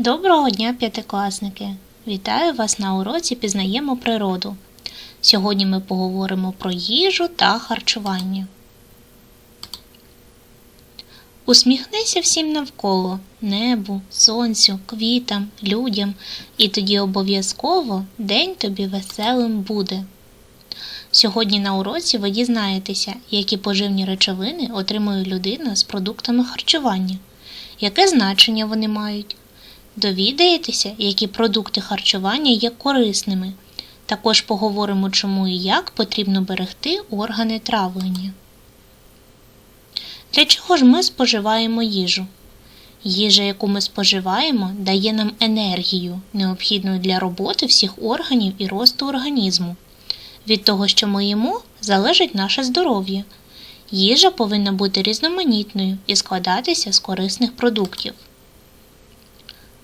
Доброго дня, п'ятикласники! Вітаю вас на уроці Пізнаємо природу. Сьогодні ми поговоримо про їжу та харчування. Усміхнися всім навколо небу, сонцю, квітам, людям, і тоді обов'язково день тобі веселим буде. Сьогодні на уроці ви дізнаєтеся, які поживні речовини отримує людина з продуктами харчування, яке значення вони мають. Довідаєтеся, які продукти харчування є корисними. Також поговоримо, чому і як потрібно берегти органи травлення. Для чого ж ми споживаємо їжу? Їжа, яку ми споживаємо, дає нам енергію, необхідну для роботи всіх органів і росту організму. Від того, що ми їмо, залежить наше здоров'я. Їжа повинна бути різноманітною і складатися з корисних продуктів.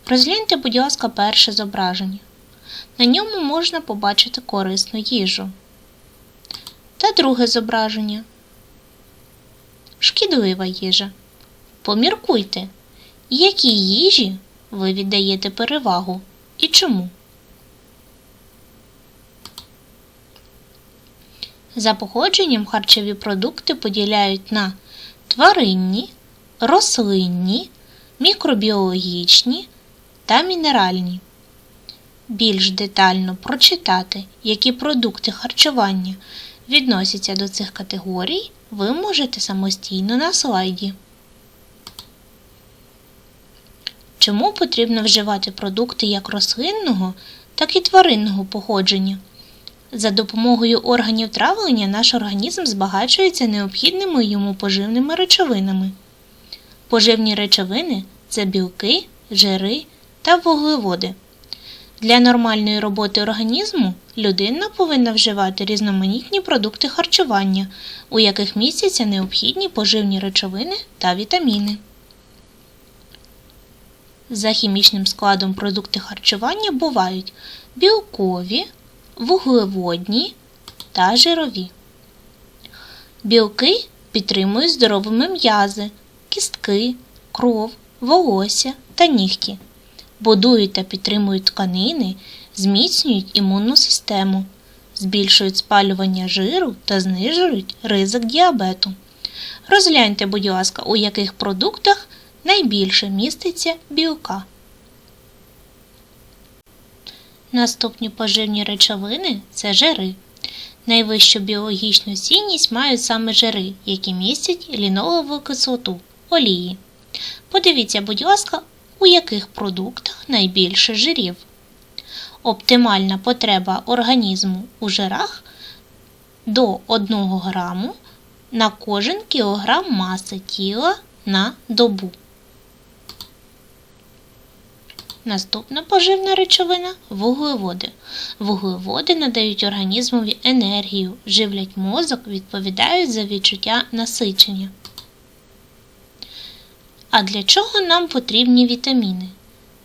Розгляньте, будь ласка, перше зображення. На ньому можна побачити корисну їжу. Та друге зображення. Шкідлива їжа. Поміркуйте, якій їжі ви віддаєте перевагу і чому. За походженням харчові продукти поділяють на тваринні, рослинні, мікробіологічні та мінеральні. Більш детально прочитати, які продукти харчування відносяться до цих категорій, ви можете самостійно на слайді. Чому потрібно вживати продукти як рослинного, так і тваринного походження? За допомогою органів травлення наш організм збагачується необхідними йому поживними речовинами. Поживні речовини це білки, жири та вуглеводи. Для нормальної роботи організму людина повинна вживати різноманітні продукти харчування, у яких містяться необхідні поживні речовини та вітаміни. За хімічним складом продукти харчування бувають білкові, вуглеводні та жирові. Білки підтримують здоровими м'язи, кістки, кров, волосся та нігті будують та підтримують тканини, зміцнюють імунну систему, збільшують спалювання жиру та знижують ризик діабету. Розгляньте, будь ласка, у яких продуктах найбільше міститься білка. Наступні поживні речовини це жири. Найвищу біологічну цінність мають саме жири, які містять лінолову кислоту, олії. Подивіться, будь ласка, у яких продуктах найбільше жирів. Оптимальна потреба організму у жирах до 1 граму на кожен кілограм маси тіла на добу. Наступна поживна речовина вуглеводи. Вуглеводи надають організмові енергію, живлять мозок, відповідають за відчуття насичення. А для чого нам потрібні вітаміни?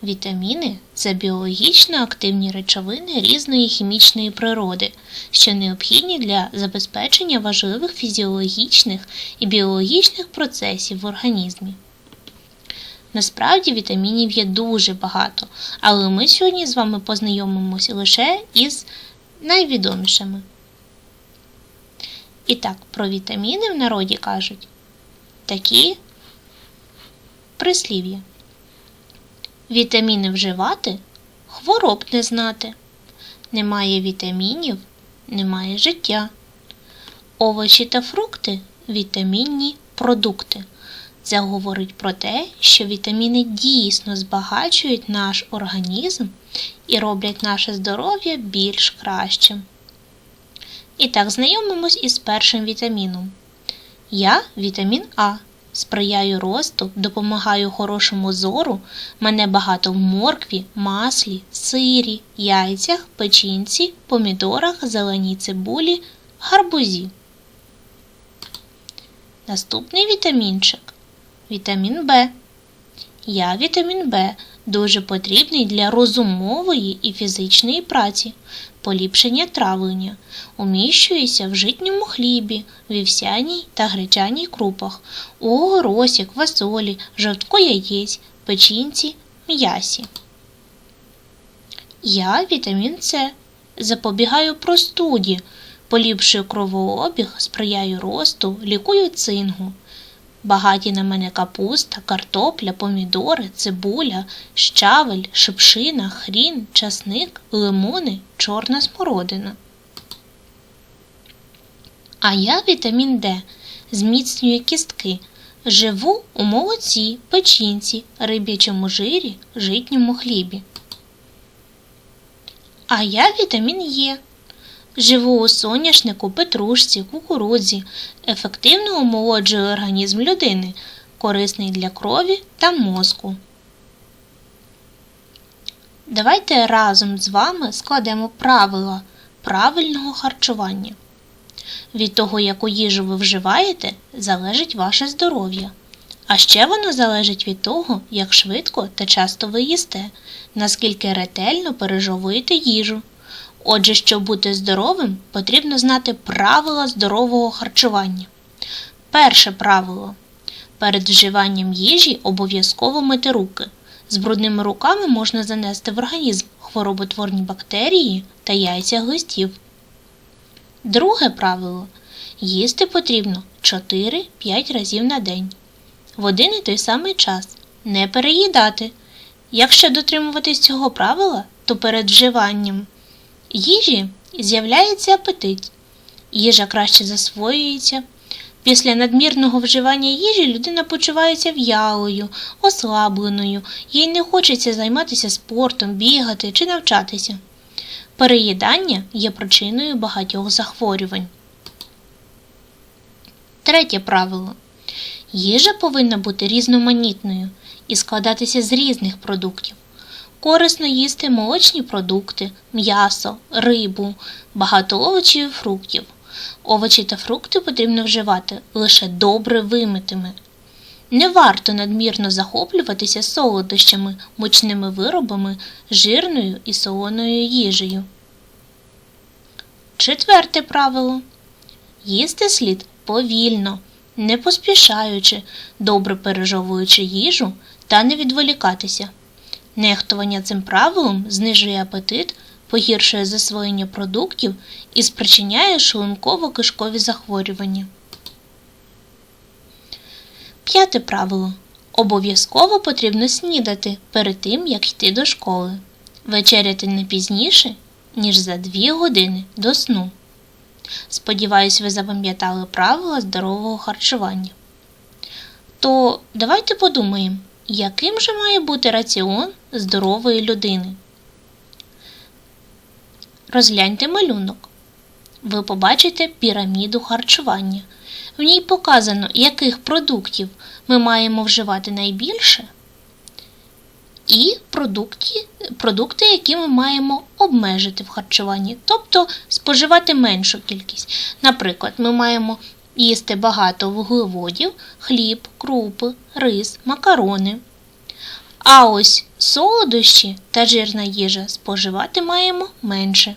Вітаміни це біологічно активні речовини різної хімічної природи, що необхідні для забезпечення важливих фізіологічних і біологічних процесів в організмі. Насправді вітамінів є дуже багато, але ми сьогодні з вами познайомимося лише із найвідомішими. І так, про вітаміни в народі кажуть такі Прислів'я. Вітаміни вживати хвороб не знати. Немає вітамінів, немає життя. Овочі та фрукти вітамінні продукти. Це говорить про те, що вітаміни дійсно збагачують наш організм і роблять наше здоров'я більш кращим. І так, знайомимось із першим вітаміном. Я вітамін А. Сприяю росту, допомагаю хорошому зору, мене багато в моркві, маслі, сирі, яйцях, печінці, помідорах, зеленій цибулі, гарбузі. Наступний вітамінчик вітамін Б. Я вітамін Б дуже потрібний для розумової і фізичної праці, поліпшення травлення, уміщується в житньому хлібі, вівсяній та гречаній крупах, у огоросі, квасолі, жовтку яєць, печінці, м'ясі. Я вітамін С. Запобігаю простуді, поліпшую кровообіг, сприяю росту, лікую цингу. Багаті на мене капуста, картопля, помідори, цибуля, щавель, шипшина, хрін, часник, лимони, чорна смородина. А я вітамін Д зміцнюю кістки. Живу у молоці, печінці, риб'ячому жирі, житньому хлібі. А я вітамін Е. Живу у соняшнику, петрушці, кукурудзі, ефективно омолоджую організм людини, корисний для крові та мозку. Давайте разом з вами складемо правила правильного харчування. Від того, яку їжу ви вживаєте, залежить ваше здоров'я. А ще воно залежить від того, як швидко та часто ви їсте, наскільки ретельно пережовуєте їжу. Отже, щоб бути здоровим, потрібно знати правила здорового харчування. Перше правило. Перед вживанням їжі обов'язково мити руки. З брудними руками можна занести в організм хвороботворні бактерії та яйця глистів. Друге правило. Їсти потрібно 4-5 разів на день. В один і той самий час. Не переїдати. Якщо дотримуватись цього правила, то перед вживанням їжі з'являється апетит. Їжа краще засвоюється. Після надмірного вживання їжі людина почувається в'ялою, ослабленою, їй не хочеться займатися спортом, бігати чи навчатися. Переїдання є причиною багатьох захворювань. Третє правило. Їжа повинна бути різноманітною і складатися з різних продуктів. Корисно їсти молочні продукти, м'ясо, рибу, багато овочів і фруктів. Овочі та фрукти потрібно вживати лише добре вимитими. Не варто надмірно захоплюватися солодощами, мучними виробами, жирною і солоною їжею. Четверте правило. Їсти слід повільно, не поспішаючи, добре пережовуючи їжу та не відволікатися. Нехтування цим правилом знижує апетит, погіршує засвоєння продуктів і спричиняє шлунково-кишкові захворювання. П'яте правило. Обов'язково потрібно снідати перед тим, як йти до школи. Вечеряти не пізніше, ніж за 2 години до сну. Сподіваюсь, ви запам'ятали правила здорового харчування. То давайте подумаємо, яким же має бути раціон здорової людини. Розгляньте малюнок. Ви побачите піраміду харчування. В ній показано, яких продуктів ми маємо вживати найбільше, і продукти, продукти, які ми маємо обмежити в харчуванні, тобто споживати меншу кількість. Наприклад, ми маємо їсти багато вуглеводів, хліб, крупи, рис, макарони. А ось солодощі та жирна їжа споживати маємо менше.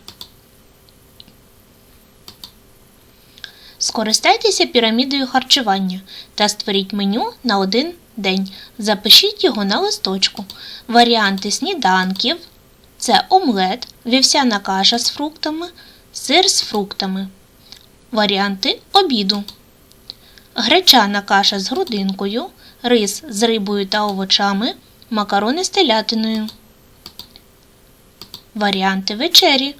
Скористайтеся пірамідою харчування та створіть меню на один день. Запишіть його на листочку. Варіанти сніданків це омлет, вівсяна каша з фруктами, сир з фруктами. Варіанти обіду. Гречана каша з грудинкою, рис з рибою та овочами, макарони з телятиною. Варіанти вечері.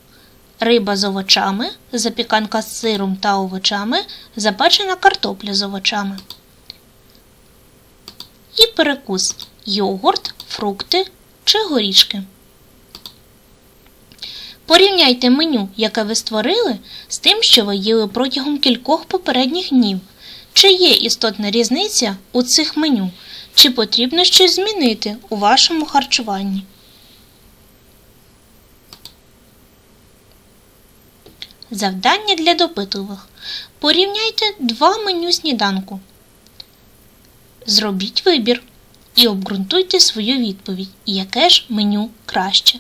Риба з овочами, запіканка з сиром та овочами, запечена картопля з овочами. І перекус йогурт, фрукти чи горішки. Порівняйте меню, яке ви створили, з тим, що ви їли протягом кількох попередніх днів. Чи є істотна різниця у цих меню, чи потрібно щось змінити у вашому харчуванні. Завдання для допитливих. Порівняйте два меню сніданку. Зробіть вибір і обґрунтуйте свою відповідь, яке ж меню краще.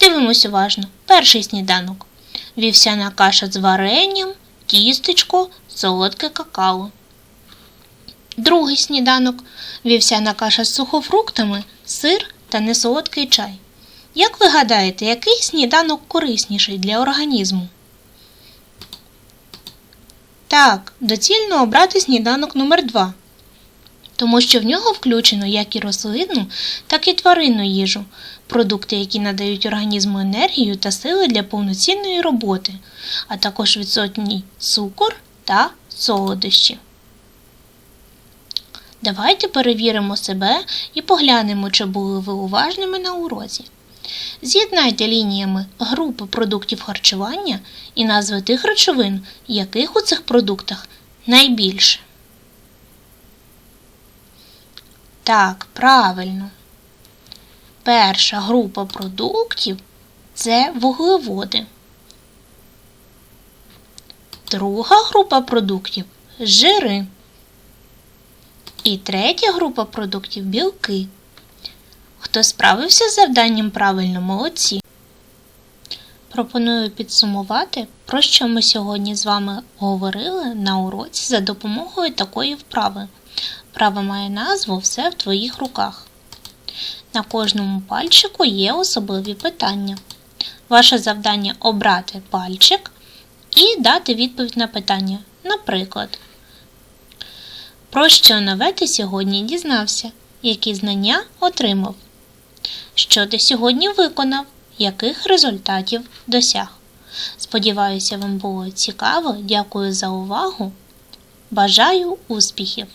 Дивимось уважно. Перший сніданок. Вівсяна каша з варенням, тістечко, солодке какао. Другий сніданок. Вівсяна каша з сухофруктами, сир та несолодкий чай. Як ви гадаєте, який сніданок корисніший для організму? Так, доцільно обрати сніданок номер 2 тому що в нього включено як і рослинну, так і тваринну їжу, продукти, які надають організму енергію та сили для повноцінної роботи, а також відсотній цукор та солодощі. Давайте перевіримо себе і поглянемо, чи були ви уважними на уроці. З'єднайте лініями групи продуктів харчування і назви тих речовин, яких у цих продуктах найбільше. Так, правильно. Перша група продуктів це вуглеводи. Друга група продуктів жири. І третя група продуктів білки. Хто справився з завданням правильно молодці. Пропоную підсумувати, про що ми сьогодні з вами говорили на уроці за допомогою такої вправи. Вправа має назву Все в твоїх руках. На кожному пальчику є особливі питання. Ваше завдання обрати пальчик і дати відповідь на питання. Наприклад, про що нове ти сьогодні дізнався? Які знання отримав? Що ти сьогодні виконав? Яких результатів досяг? Сподіваюся, вам було цікаво. Дякую за увагу. Бажаю успіхів!